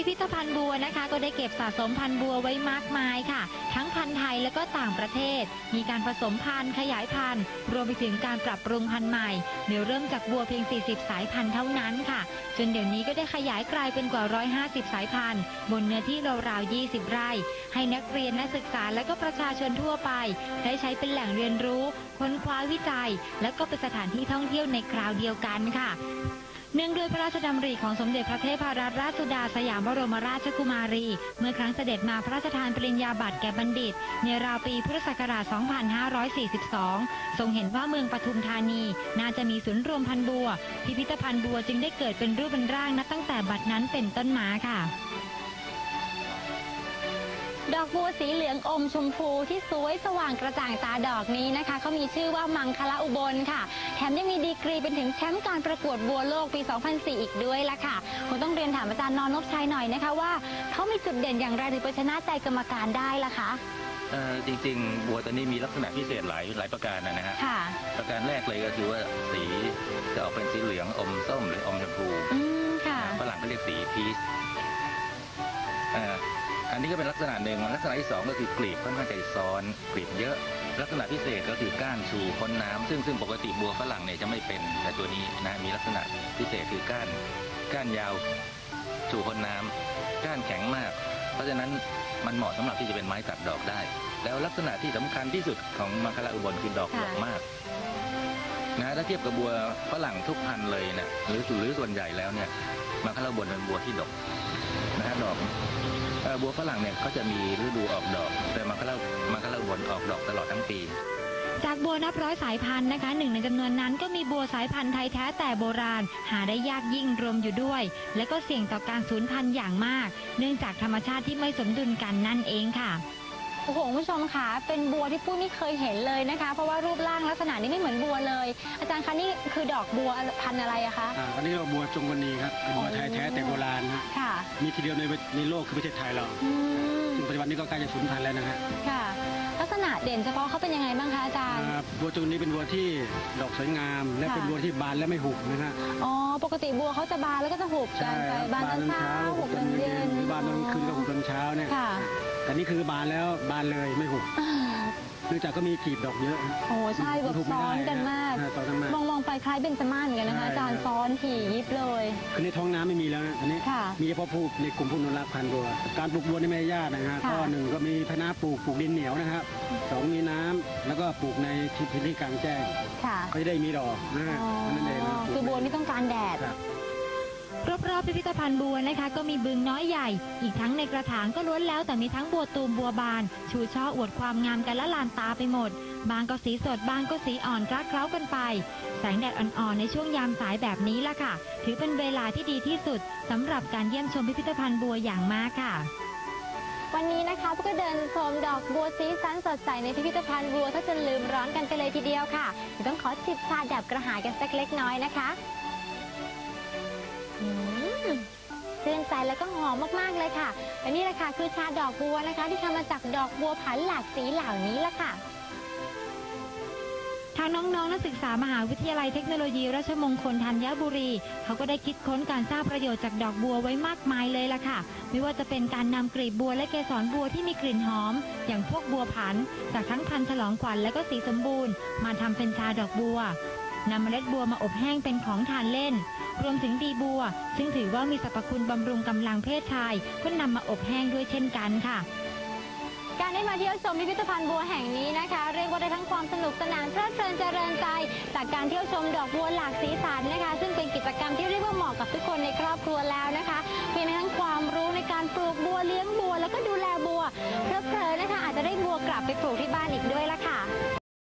พิพิธภัณฑ์บัวนะคะ ก็ได้เก็บสะสมพันธุ์บัวไว้มากมายค่ะ ทั้งพันธุ์ไทยและก็ต่างประเทศ มีการผสมพันธุ์ขยายพันธุ์ รวมไปถึงการปรับปรุงพันธุ์ใหม่เดี๋ยวเริ่มจากบัวเพียง 40 สายพันธุ์เท่านั้นค่ะจนเดี๋ยวนี้ก็ได้ขยายกลายเป็นกว่า 150 สายพันธุ์บนเนื้อที่ราวๆ20 ไร่ ให้นักเรียนนักศึกษาและก็ประชาชนทั่วไป ได้ใช้เป็นแหล่งเรียนรู้ ค้นคว้าวิจัย และก็เป็นสถานที่ท่องเที่ยวในคราวเดียวกันค่ะ เนื่องด้วยพระราชดำริของสมเด็จพระเทพรัตนราชสุดาสยามบรมราชกุมารี เมื่อครั้งเสด็จมาพระราชทานปริญญาบัตรแก่บัณฑิต ในราวปีพุทธศักราช 2542 ทรงเห็นว่าเมืองปทุมธานี น่าจะมีศูนย์รวมพันบัว พิพิธภัณฑ์บัวจึงได้เกิดเป็นรูปเป็นร่างนับตั้งแต่บัดนั้นเป็นต้นมาค่ะ ดอกบัวสีเหลืองอมชมพูที่สวยสว่างกระจ่างตาดอกนี้นะคะเขามีชื่อว่ามังคละอุบลค่ะ แถมยังมีดีกรีเป็นถึงแชมป์การประกวดบัวโลกปี 2004 อีกด้วยละค่ะคงต้องเรียนถามอาจารย์นอนนพชัยหน่อยนะคะว่าเขามีจุดเด่นอย่างไรถึงไปชนะใจกรรมการได้ล่ะคะเอ่อจริงๆ บัวตัวนี้มีลักษณะพิเศษหลายหลายประการนะนะฮะ ค่ะ ประการแรกเลยก็คือว่าสีจะออกเป็นสีเหลืองอมส้มหรืออมชมพู ษณะหนึ่งลักษณะที่สองก็คือกลีบค่อนข้างจะซ้อนกลีบเยอะ ลักษณะพิเศษก็คือก้านชูพ้นน้ำซึ่งซึ่งปกติบัวฝรั่งเนี่ยจะไม่เป็นแต่ตัวนี้นะมีลักษณะพิเศษคือก้านก้านยาวชูพ้นน้ำก้านแข็งมาก เพราะฉะนั้นมันเหมาะสำหรับที่จะเป็นไม้ตัดดอกได้ แล้วลักษณะที่สำคัญที่สุดของมังคละอุบลคือดอกดอกมากนะถ้าเทียบกับบัวฝรั่งทุกพันธุ์เลยเนี่ยหรือหรือส่วนใหญ่แล้วเนี่ยมังคละอุบลเป็นบัวที่ดกนะฮะดอก บัวฝรั่งเนี่ยเขาจะมีฤดูออกดอก แต่มังคละมังคละอุบนออกดอกตลอดทั้งปี จากบัวนับร้อยสายพันธุ์นะคะหนึ่งในจำนวนนั้นก็มีบัวสายพันธุ์ไทยแท้แต่โบราณ หาได้ยากยิ่งรวมอยู่ด้วย และก็เสี่ยงต่อการสูญพันธุ์อย่างมาก เนื่องจากธรรมชาติที่ไม่สมดุลกันนั่นเองค่ะ อ้โหคุณผู้ชมค่ะเป็นบัวที่ปุ้ยไม่เคยเห็นเลยนะคะ เพราะว่ารูปร่างลักษณะนี้ไม่เหมือนบัวเลย อาจารย์คะนี่คือดอกบัวพันธุ์อะไรอะคะ อ่าอันนี้เราบัวจงกนีครับเป็นบัวไทยแท้แต่โบราณนะฮะค่ะ มีทีเดียวในในโลกคือประเทศไทยเราอืม ซึ่งปัจจุบันนี้ก็ใกล้จะสูญพันธุ์แล้วนะฮะค่ะ ลักษณะเด่นเฉพาะเขาเป็นยังไงบ้างคะอาจารย์ อ่าบัวจงกนีเป็นบัวที่ดอกสวยงาม และค่ะ เป็นบัวที่บานและไม่หุบนะฮะอ๋อ ปกติบัวเขาจะบานแล้วก็จะหุบกันไป บานตอนเช้าหุบตอนเย็นหรือบานตอนกลางคืนก็หุบตอนเช้าเนี่ยค่ะ แต่นี่คือบานแล้วบานเลยไม่หุบอ่าเนื่องจากก็มีกลีบดอกเยอะ โอ้ใช่แบบหุบไม่ซ้อนได้กันมากอ่ซ้อนกันมากมองมองไปคล้ายเบญจมาศเหมือนกันนะคะใช่อาจารย์ซ้อนถี่ยิบเลย คือในท้องน้ำไม่มีแล้วนะอันนี้ค่ะมีเฉพาะผู้ในกลุ่มผู้อนุรักษ์พันธุ์บัวการปลูกบัวนี่ไม่ยากนะฮะค่ะข้อหนึ่งก็มีพนาปลูกปลูกดินเหนียวนะครับสองมีน้ำแล้วก็ปลูกในที่พื้นที่กลางแจ้งค่ะก็จะได้มีดอกนะฮะอ๋อนั่นเองนะคือบัวนี่ต้องการแดดค รอบๆพิพิธภัณฑ์บัวนะคะ ก็มีบึงน้อยใหญ่ อีกทั้งในกระถางก็ล้วนแล้วแต่มีทั้งบัวตูมบัวบาน ชูช่ออวดความงามกันละลานตาไปหมด บางก็สีสดบางก็สีอ่อนคลักเคล้ากันไป แสงแดดอ่อนๆในช่วงยามสายแบบนี้ล่ะค่ะ ถือเป็นเวลาที่ดีที่สุดสำหรับการเยี่ยมชมพิพิธภัณฑ์บัวอย่างมากค่ะวันนี้นะคะพวกก็เดินชมดอกบัวสีสันสดใสในพิพิธภัณฑ์บัวถ้าจะลืมร้อนกันไปเลยทีเดียวค่ะเดี๋ยวต้องขอจิบชาดับกระหายกันสักเล็กน้อยนะคะ ชื่นใจแล้วก็หอมมากๆเลยค่ะ และนี่แหละค่ะคือชาดอกบัวนะคะ ที่ทำมาจากดอกบัวผันหลากสีเหล่านี้ละค่ะทางน้องๆนักศึกษามหาวิทยาลัยเทคโนโลยี ราชมงคลธัญบุรี เขาก็ได้คิดค้นการสร้างประโยชน์จากดอกบัวไว้มากมายเลยล่ะค่ะ ไม่ว่าจะเป็นการนำกลีบบัวและเกสรบัวที่มีกลิ่นหอม อย่างพวกบัวผัน จากทั้งพันธุ์ฉลองขวัญและก็สีสมบูรณ์ มาทำเป็นชาดอกบัว นำเมล็ดบัวมาอบแห้งเป็นของทานเล่น รวมถึงดีบัว ซึ่งถือว่ามีสรรพคุณบำรุงกำลังเพศชาย ก็นำมาอบแห้งด้วยเช่นกันค่ะการได้มาเที่ยวชมพิพิธภัณฑ์บัวแห่งนี้นะคะ เรียกว่าได้ทั้งความสนุกสนานเพลิดเพลินเจริญใจ จากการเที่ยวชมดอกบัวหลากสีสันนะคะ ซึ่งเป็นกิจกรรมที่เรียกว่าเหมาะกับทุกคนในครอบครัวแล้วนะคะมีทั้งความรู้ในการปลูกบัวเลี้ยงบัว แล้วก็ดูแลบัวเพลิดเพลินนะคะอาจจะได้บัวกลับไปปลูกที่บ้านอีกด้วยละค่ะ